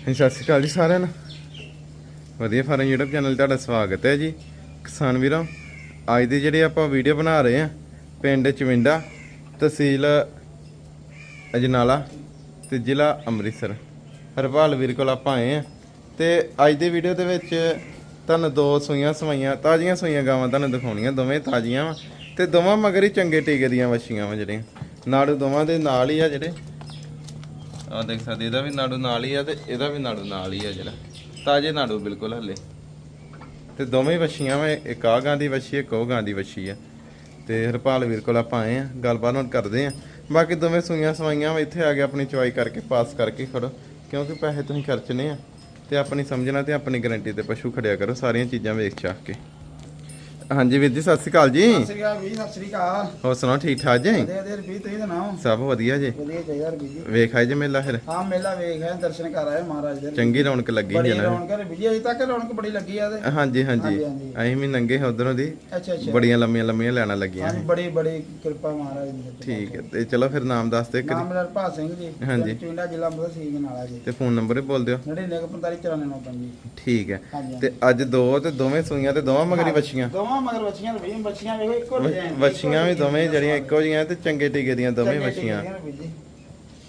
ਹਾਂਜੀ, ਸਤਿ ਸ਼੍ਰੀ ਅਕਾਲ ਜੀ ਸਾਰਿਆਂ ਨੂੰ। ਵਧੀਆ ਫਾਰਮ YouTube ਚੈਨਲ 'ਤੇ ਤੁਹਾਡਾ ਸਵਾਗਤ ਹੈ ਜੀ। ਕਿਸਾਨ ਵੀਰੋ, ਅੱਜ ਦੀ ਜਿਹੜੀ ਆਪਾਂ ਵੀਡੀਓ ਬਣਾ ਰਹੇ ਆ ਪਿੰਡ ਚਵਿੰਡਾ, ਤਹਿਸੀਲ ਅਜਨਾਲਾ ਤੇ ਜ਼ਿਲ੍ਹਾ ਅੰਮ੍ਰਿਤਸਰ। ਹਰਪਾਲ ਵੀਰ ਕੋਲ ਆਪਾਂ ਆਏ ਆ ਤੇ ਅੱਜ ਦੀ ਵੀਡੀਓ ਦੇ ਵਿੱਚ ਤੁਹਾਨੂੰ ਦੋ ਸੂਈਆਂ ਸਵਾਈਆਂ, ਤਾਜ਼ੀਆਂ ਸੂਈਆਂ ਗਾਵਾਂ ਤੁਹਾਨੂੰ ਦਿਖਾਉਣੀਆਂ, ਦੋਵੇਂ ਤਾਜ਼ੀਆਂ ਵਾ ਤੇ ਦੋਵਾਂ ਮਗਰ ਹੀ ਚੰਗੇ ਟੀਕੇ ਦੀਆਂ ਵੱਛੀਆਂ ਵਾ ਜਿਹੜੀਆਂ। ਨਾਲ ਦੋਵਾਂ ਦੇ ਨਾਲ ਹੀ ਆ ਜਿਹੜੇ। ਆ ਦੇਖ ਸਕਦੇ, ਇਹਦਾ ਵੀ ਨਾੜੂ ਨਾਲ ਹੀ ਆ ਤੇ ਇਹਦਾ ਵੀ ਨਾੜੂ ਨਾਲ ਹੀ ਆ ਜਿਹੜਾ। ਤਾਜੇ ਨਾੜੂ ਬਿਲਕੁਲ ਹੱਲੇ। ਤੇ ਦੋਵੇਂ ਵੱਛੀਆਂ ਵੇ, ਇੱਕ ਆ ਗਾਂ ਦੀ ਵੱਛੀ, ਇੱਕ ਉਹ ਗਾਂ ਦੀ ਵੱਛੀ ਆ। ਤੇ ਹਰਪਾਲ ਵੀਰ ਕੋਲ ਆਪਾਂ ਆਏ ਆ, ਗੱਲਬਾਤ ਹੁਣ ਕਰਦੇ ਆ। ਬਾਕੀ ਦੋਵੇਂ ਸੂਈਆਂ ਸਵਾਈਆਂ ਵਾ, ਇੱਥੇ ਆ ਕੇ ਆਪਣੀ ਚੁਆਈ ਕਰਕੇ, ਪਾਸ ਕਰਕੇ ਖੜੋ। ਕਿਉਂਕਿ ਪੈਸੇ ਤੁਸੀਂ ਖਰਚਨੇ ਆ। ਤੇ ਆਪਣੀ ਸਮਝਣਾ ਤੇ ਆਪਣੀ ਗਾਰੰਟੀ ਤੇ ਪਸ਼ੂ ਖੜਿਆ ਕਰੋ, ਸਾਰੀਆਂ ਚੀਜ਼ਾਂ ਵੇਖ ਚਾਹ ਕੇ। ਹਾਂਜੀ ਵੀਰ ਜੀ ਸਤਿ ਸ਼੍ਰੀ ਅਕਾਲ ਜੀ। ਸਤਿ ਸ੍ਰੀ ਅਕਾਲ ਵੀ ਸਤਿ ਸ੍ਰੀ ਅਕਾਲ। ਹੋਰ ਸੁਣਾਓ ਠੀਕ ਠਾਕ ਜੀ? ਦੇ ਦੇ ਰਵੀ ਤੁਸੀਂ ਸੁਣਾਓ? ਸਭ ਵਧੀਆ ਜੀ। ਵਧੀਆ ਚਾਹੀਦਾ ਜੀ। ਵੇਖ ਆਏ ਜੇ ਮੇਲਾ ਫਿਰ? ਹਾਂ ਮੇਲਾ ਵੇਖ ਹੈ ਦਰਸ਼ਨ ਕਰ ਆਏ ਮਹਾਰਾਜ ਦੇ। ਚੰਗੀ ਰੌਣਕ ਲੱਗੀ ਬੜੀ ਜਨਾ ਰੌਣਕ ਜੀ ਅਜੇ ਤੱਕ ਰੌਣਕ ਬੜੀ ਲੱਗੀ ਆ ਤੇ। ਹਾਂਜੀ ਹਾਂਜੀ। ਅਸੀਂ ਵੀ ਨੰਗੇ ਉਧਰੋਂ ਦੀ। ਅੱਛਾ ਅੱਛਾ। ਬੜੀਆਂ ਲੰਮੀਆਂ ਲੰਮੀਆਂ ਲੈਣਾ ਲੱਗੀਆਂ। ਹਾਂਜੀ ਬੜੀ ਬੜੀ ਕਿਰਪਾ ਮਹਾਰਾਜ ਦੀ ਠੀਕ ਹੈ ਤੇ ਚਲੋ ਫਿਰ ਨਾਮ ਦੱਸ ਦੇ ਨਾਮ ਮੇਰਾ ਰਪਾ ਸਿੰਘ ਜੀ ਹਾਂਜੀ। ਚਿੰਡਾ ਜ਼ਿਲ੍ਹਾ ਮਦਦ ਸਿੰਘ ਨਾਲਾ ਜੀ। ਤੇ ਫੋਨ ਨੰਬਰ ਵੀ ਬੋਲ ਦਿਓ। 99459495 ਠੀਕ ਹੈ। ਤੇ ਅੱਜ ਦੋ ਤੇ ਦੋਵੇਂ ਸੂਈਆਂ ਤੇ ਦੋਵਾਂ ਮਗਰੀ ਵੱਛੀਆਂ। ਦੋਵਾਂ ਮਗਰ ਬੱਚੀਆਂ ਰਵੀ ਬੱਚੀਆਂ ਵੇਖੋ ਇੱਕੋ design, ਵੱਛੀਆਂ ਵੀ ਦੋਵੇਂ ਜਿਹੜੀਆਂ ਇੱਕੋ ਜੀਆਂ ਤੇ ਚੰਗੇ ਟੀਕੇ ਦੀਆਂ ਦੋਵੇਂ ਜੀ।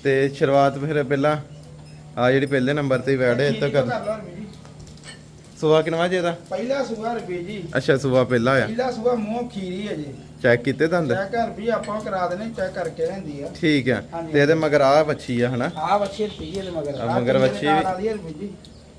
ਤੇ ਸ਼ੁਰੂਆਤ ਫਿਰ ਪਹਿਲਾਂ ਆ ਜਿਹੜੀ ਪਹਿਲੇ ਨੰਬਰ ਤੇ ਹੈ ਇੱਥੇ ਕਰ। ਸੁਆ ਕਿਨਵਾ ਜੇ ਦਾ? ਪਹਿਲਾ ਸੂਆ ਰਵੀ ਜੀ। ਅੱਛਾ ਸੁਆ ਪਹਿਲਾ ਆ। ਪਹਿਲਾ ਸੂਆ ਮੂੰਹ ਖੀਰੀ ਹੈ ਜੀ। ਚੈੱਕ ਕੀਤੇ ਦੰਦ ਚੈੱਕ ਕਰ ਵੀ ਆਪਾਂ ਕਰਾ ਦੇਣੇ ਚੈੱਕ ਕਰਕੇ ਲੈਂਦੀ ਆ। ਠੀਕ ਆ। ਤੇ ਇਹਦੇ ਮਗਰ ਆ ਵੱਛੀ ਆ ਹਨਾ? ਆ ਬੱਚੇ ਰੁਪਈਏ ਦੇ ਮਗਰ। ਆਹ ਮਗਰ ਵੱਛੀ ਵੀ- ਰੁਪਈ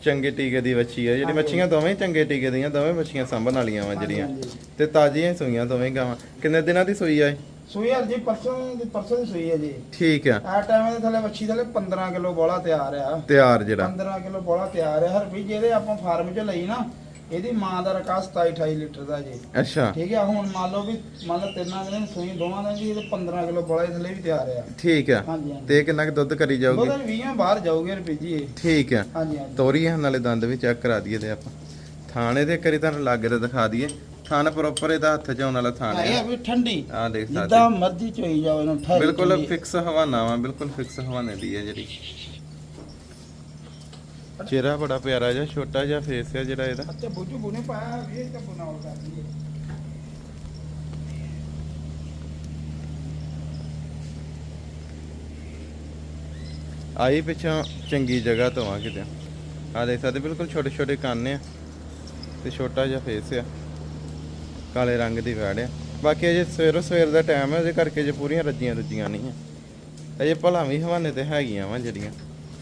ਚੰਗੇ ਟੀਕੇ ਦੀ ਵੱਛੀ ਆ ਜਿਹੜੀ। ਵੱਛੀਆਂ ਦੋਵੇਂ ਚੰਗੇ ਟੀਕੇ ਦੀਆਂ ਦੋਵੇਂ ਵੱਛੀਆਂ ਸਾਂਭਣ ਵਾਲੀਆਂ ਵਾ ਜਿਹੜੀਆਂ। ਹਾਂਜੀ, ਤੇ ਤਾਜ਼ੀਆਂ ਹੀ ਸੂਈਆਂ ਦੋਵੇਂ ਗਾਵਾਂ। ਕਿੰਨੇ ਦਿਨਾਂ ਦੀ ਸੂਈ ਆ ਇਹ? ਸੂਈ ਜੀ ਪਰਸੋਂ ਦੀ ਪਰਸੋਂ ਦੀ ਸੂਈ ਹੈ ਜੀ। ਠੀਕ ਆ। ਆ ਟਾਈਮ ਦੇ ਥੱਲੇ ਵੱਛੀ ਥੱਲੇ 15 ਕਿਲੋ ਬੋਲਾ ਤਿਆਰ ਆ। ਤਿਆਰ ਜਿਹੜਾ। 15 ਕਿਲੋ ਬੋਲਾ ਤਿਆਰ ਆ ਹਰ ਵੀ ਜਿਹਦੇ ਆਪਾਂ ਫਾਰਮ 'ਚ ਲਈ ਨਾ ਇਹਦੀ ਮਾਂ ਦਾ ਰਕਾ 27 28 ਲੀਟਰ ਦਾ ਜੀ। ਅੱਛਾ। ਠੀਕ ਆ ਹੁਣ ਮੰਨ ਲਓ ਵੀ ਮੰਨ ਲਓ ਤਿੰਨਾਂ ਦੀ ਸੂਈ ਦੋਵਾਂ ਦਾ ਜੀ ਇਹਦੇ 15 ਕਿਲੋ ਬੋਲਾ ਦੇ ਥੱਲੇ ਵੀ ਤਿਆਰ ਆ। ਠੀਕ ਆ। ਹਾਂਜੀ ਤੇ ਇਹ ਕਿੰਨਾ ਕੁ ਦੁੱਧ ਕਰੀ ਜਾਊਗੀ? ਉਹਦੇ 20 ਬਾਹਰ ਜਾਊਗੇ ਰੁਪਈ ਜੀ ਇਹ। ਠੀਕ ਆ। ਹਾਂਜੀ ਤੋਰੀ ਆ ਨਾਲੇ ਦੰਦ ਵੀ ਚੈੱਕ ਕਰਾ ਦਈਏ ਤੇ ਆਪਾਂ। ਥਾਣੇ ਦੇ ਕਰੀ ਤੁਹਾਨੂੰ ਲਾਗੇ ਤੇ ਦਿਖਾ ਦਈਏ। ਥਾਣ ਪ੍ਰੋਪਰ ਇਹਦਾ ਹੱਥ 'ਚ ਆਉਣ ਵਾਲਾ ਥਾਣ ਇਹ ਆ ਆ ਵੀ ਠੰਡੀ। ਆ ਦੇਖ ਜਿੱਦਾਂ ਸਕਦੇ ਮਰਜ਼ੀ ਚੋਈ ਜਾਓ ਇਹਨੂੰ ਠਹਿਰ ਬਿਲਕੁਲ ਫਿਕਸ ਹਵਾਨਾ ਵਾ ਬਿਲਕੁਲ ਫਿਕਸ ਹਵਾਨੇ ਦੀ ਹੈ ਜਿਹੜੀ। ਚਿਹਰਾ ਬੜਾ ਪਿਆਰਾ ਜਿਹਾ ਛੋਟਾ ਜਿਹਾ ਫੇਸ ਹੈ ਜਿਹੜਾ ਇਹਦਾ। ਅੱਛਾ ਬੁੱਝੂ ਬੁਨੇ ਪਾਇਆ ਇਹ ਤਾਂ ਬੁਨਾਉ ਕਰਦੀ ਹੈ। ਆਈ ਪਿੱਛੋਂ ਚੰਗੀ ਜਗ੍ਹਾ ਤੋਂ ਆ ਕਿਤੇ। ਆ ਦੇਖ ਸਕਦੇ ਬਿਲਕੁਲ ਛੋਟੇ ਛੋਟੇ ਕੰਨ ਆ ਤੇ ਛੋਟਾ ਜਿਹਾ ਫੇਸ ਆ। ਕਾਲੇ ਰੰਗ ਦੀ ਵੈੜ ਆ। ਬਾਕੀ ਅਜੇ ਸਵੇਰੋ ਸਵੇਰ ਦਾ ਟਾਈਮ ਹੈ ਉਹਦੇ ਕਰਕੇ ਜੇ ਪੂਰੀਆਂ ਰੱਜੀਆਂ ਰੁੱਜੀਆਂ ਨਹੀਂ ਆ। ਅਜੇ ਭਲਾ ਵੀ ਹਵਾਨੇ ਤੇ ਹੈਗੀਆਂ ਵਾ ਜਿਹੜੀਆਂ।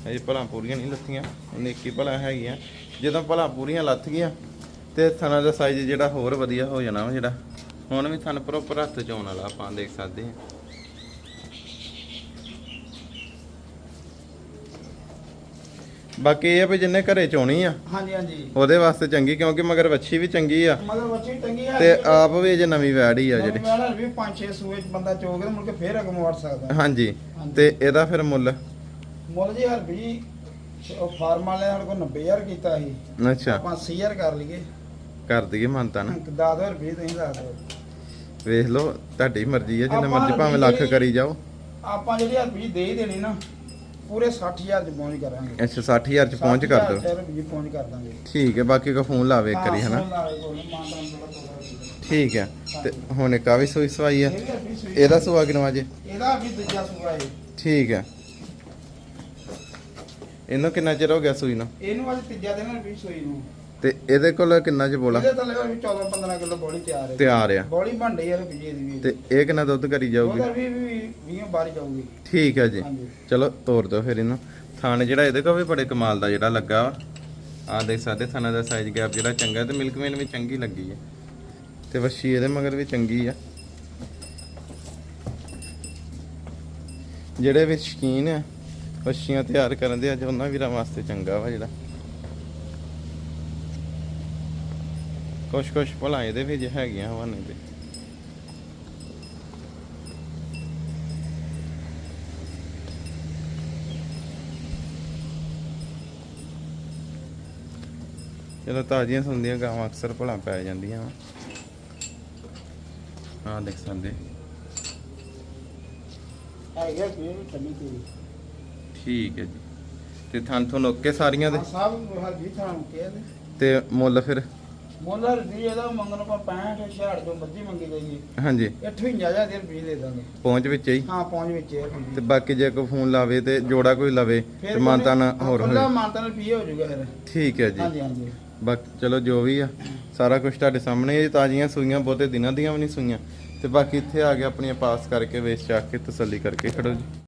ਅਜੇ ਭਲਾ ਪੂਰੀਆਂ ਨਹੀਂ ਲੱਥੀਆਂ ਨੇਕੀ ਭਲਾ ਹੈਗੀਆਂ। ਜਦੋਂ ਭਲਾ ਪੂਰੀਆਂ ਲੱਥ ਗਈਆਂ ਤੇ ਥਣਾ ਦਾ ਸਾਈਜ਼ ਜਿਹੜਾ ਹੋਰ ਵਧੀਆ ਹੋ ਜਾਣਾ ਵਾ ਜਿਹੜਾ। ਹੁਣ ਵੀ ਥਣ ਪ੍ਰੋਪਰ ਹੱਥ ਚ ਆਉਣ ਵਾਲਾ ਆਪਾਂ ਦੇਖ ਸਕਦੇ ਹਾਂ। ਬਾਕੀ ਇਹ ਆ ਵੀ ਜਿੰਨੇ ਘਰੇ ਚੋਣੀ ਆ ਹਾਂਜੀ ਹਾਂਜੀ। ਉਹਦੇ ਵਾਸਤੇ ਚੰਗੀ ਕਿਉਂਕਿ ਮਗਰ ਵੱਛੀ ਵੀ ਚੰਗੀ ਆ। ਮਗਰ ਬੱਚੀ ਟੰਗੀ ਹੈ ਤੇ ਆਪ ਵੀ ਜੇ ਨਵੀਂ ਵੈੜ ਹੀ ਆ ਜਿਹੜੀ। ਮੈਂ ਵੀ ਪੰਜ ਛੇ ਸੂਏ ਚ ਬੰਦਾ ਚੋਗ ਮੁੜ ਕੇ ਫੇਰ ਅਗਮ ਵੜ ਸਕਦਾ। ਹਾਂਜੀ। ਤੇ ਇਹਦਾ ਫਿਰ ਮੁੱਲ ਮੁੱਲ ਜੀ ਹਰ ਵੀ ਉਹ ਫਾਰਮ ਵਾਲੇ ਸਾਡੇ ਕੋਲ 90000 ਕੀਤਾ ਸੀ। ਅੱਛਾ। ਆਪਾਂ 80000 ਕਰ ਲਈਏ। ਕਰ ਦਈਏ ਮੰਨਤਾ ਨਾ। 10000 ਰੁਪਏ ਤੁਸੀਂ ਦੱਸ ਦਿਓ। ਵੇਖ ਲਓ ਤੁਹਾਡੀ ਮਰਜ਼ੀ ਹੈ ਜਿੰਨੇ ਆਪਾਂ ਮਰਜ਼ੀ ਭਾਵੇਂ ਲੱਖ ਜਿਹੜੀ- ਕਰੀ ਜਾਓ। ਆਪਾਂ ਜਿਹੜੀ ਹਰ ਵੀ ਦੇ ਹੀ ਦੇਣੀ ਨਾ ਪੂਰੇ 60000 ਚ ਪਹੁੰਚ ਕਰਾਂਗੇ। ਅੱਛਾ 60000 ਚ ਪਹੁੰਚ ਕਰ ਦਿਓ। ਰੁਪਏ ਪਹੁੰਚ ਕਰ ਦਾਂਗੇ। ਠੀਕ ਹੈ ਬਾਕੀ ਕੋ ਫੋਨ ਲਾਵੇ ਇੱਕ ਕਰੀ ਹਨਾ ਠੀਕ ਹੈ ਤੇ ਹੁਣ ਇੱਕ ਆ ਵੀ ਸੂਈ ਸਵਾਈ ਆ। ਇਹਦਾ ਸੁਆ ਕਿਨਵਾ ਜੇ? ਇਹਦਾ ਵੀ ਦੂਜਾ ਸੂਆ ਹੈ ਠੀਕ ਹੈ। ਇਹਨੂੰ ਕਿੰਨਾ ਚਿਰ ਹੋ ਗਿਆ ਸੂਈ ਨੂੰ? ਇਹਨੂੰ ਅੱਜ ਤੀਜਾ ਦਿਨ ਵੀ ਸੂਈ ਨੂੰ। ਤੇ ਇਹਦੇ ਕੋਲ ਕਿੰਨਾ ਚ ਬੋਲਾ? ਇਹਦੇ ਥੱਲੇ ਵੀ 14 15 ਕਿਲੋ ਬੋਲੀ ਤਿਆਰ ਹੈ। ਤਿਆਰ ਆ। ਬੋਲੀ ਰਹੀ ਹੈ ਰੁਪਏ ਦੀ ਵੀ। ਤੇ ਇਹ ਕਿੰਨਾ ਦੁੱਧ ਕਰੀ ਜਾਊਗੀ? ਉਹਦਾ ਵੀ ਵੀ 20 ਬਾਰੀ ਜਾਊਗੀ। ਠੀਕ ਹੈ ਜੀ। ਹਾਂਜੀ। ਚਲੋ ਤੋਰ ਦਿਓ ਫਿਰ ਇਹਨੂੰ। ਥਾਣ ਜਿਹੜਾ ਇਹਦੇ ਕੋਲ ਵੀ ਬੜੇ ਕਮਾਲ ਦਾ ਜਿਹੜਾ ਲੱਗਾ ਵਾ। ਆਹ ਦੇਖ ਸਕਦੇ ਥਾਣਾ ਦਾ ਸਾਈਜ਼ ਗੈਪ ਜਿਹੜਾ ਚੰਗਾ ਤੇ ਮਿਲਕਮੈਨ ਵੀ ਚੰਗੀ ਲੱਗੀ ਹੈ ਤੇ ਵੱਛੀ ਇਹਦੇ ਮਗਰ ਵੀ ਚੰਗੀ ਆ। ਜਿਹੜੇ ਵੀ ਸ਼ਕੀਨ ਆ ਵੱਛੀਆਂ ਤਿਆਰ ਕਰਨ ਦੇ, ਅੱਜ ਉਹਨਾਂ ਵੀਰਾਂ ਵਾਸਤੇ ਚੰਗਾ ਵਾ ਜਿਹੜਾ। ਕੁਛ ਕੁਛ ਭਲਾ ਇਹਦੇ ਵਿੱਚ ਹੈਗੀਆਂ ਹਵਾਨੇ ਤੇ। ਜਦੋਂ ਤਾਜ਼ੀਆਂ ਸੁੰਦੀਆਂ ਗਾਵਾਂ ਅਕਸਰ ਭਲਾ ਪੈ ਜਾਂਦੀਆਂ ਵਾ। ਦੇਖ ਸਕਦੇ। ਹੈਗਾ ਵੀ ਠੰਡੀ ਤੇਰੀ। ਠੀਕ ਹੈ ਜੀ। ਤੇ ਥਣ ਥੁਣ ਓਕੇ ਸਾਰੀਆਂ ਦੇ? ਸਭ ਹਰਪ੍ਰੀਤ ਤੁਹਾਨੂੰ ਕਿਹਾ ਤੇ ਤੇ ਮੁੱਲ ਫਿਰ? ਮੁੱਲ ਹਰਪ੍ਰੀਤ ਇਹਦਾ ਮੰਗਣ ਕੋ 65 66 ਜੋ ਮਰਜ਼ੀ ਮੰਗੀ ਜਾਈਏ ਹਾਂਜੀ। 58000 ਦੇ ਰੁਪਏ ਦੇ ਦਾਂਗੇ। ਪਹੁੰਚ ਵਿੱਚ ਹੀ ਹਾਂ ਪਹੁੰਚ ਵਿੱਚ ਹੈ ਤੇ ਬਾਕੀ ਜੇ ਕੋਈ ਫੋਨ ਲਾਵੇ ਤੇ ਜੋੜਾ ਕੋਈ ਲਾਵੇ ਤੇ ਮਾਨਤਾ ਨਾ ਹੋਰ ਹੋਵੇ ਮਾਨਤਾ ਨਾਲ ਰੁਪਏ ਹੋ ਜਾਊਗਾ ਫਿਰ। ਠੀਕ ਹੈ ਜੀ। ਹਾਂਜੀ ਹਾਂਜੀ। ਬਾਕੀ ਚਲੋ ਜੋ ਵੀ ਆ ਸਾਰਾ ਕੁਝ ਤੁਹਾਡੇ ਸਾਹਮਣੇ ਇਹ ਤਾਜ਼ੀਆਂ ਸੂਈਆਂ ਬਹੁਤੇ ਦਿਨਾਂ ਦੀਆਂ ਵੀ ਨਹੀਂ ਸੂਈਆਂ। ਤੇ ਬਾਕੀ ਇੱਥੇ ਆ ਕੇ ਆਪਣੀਆਂ ਪਾਸ ਕਰਕੇ ਵੇਚ ਚੱਕ ਕੇ ਤਸੱਲੀ ਕਰਕੇ ਖੜੋ ਜੀ।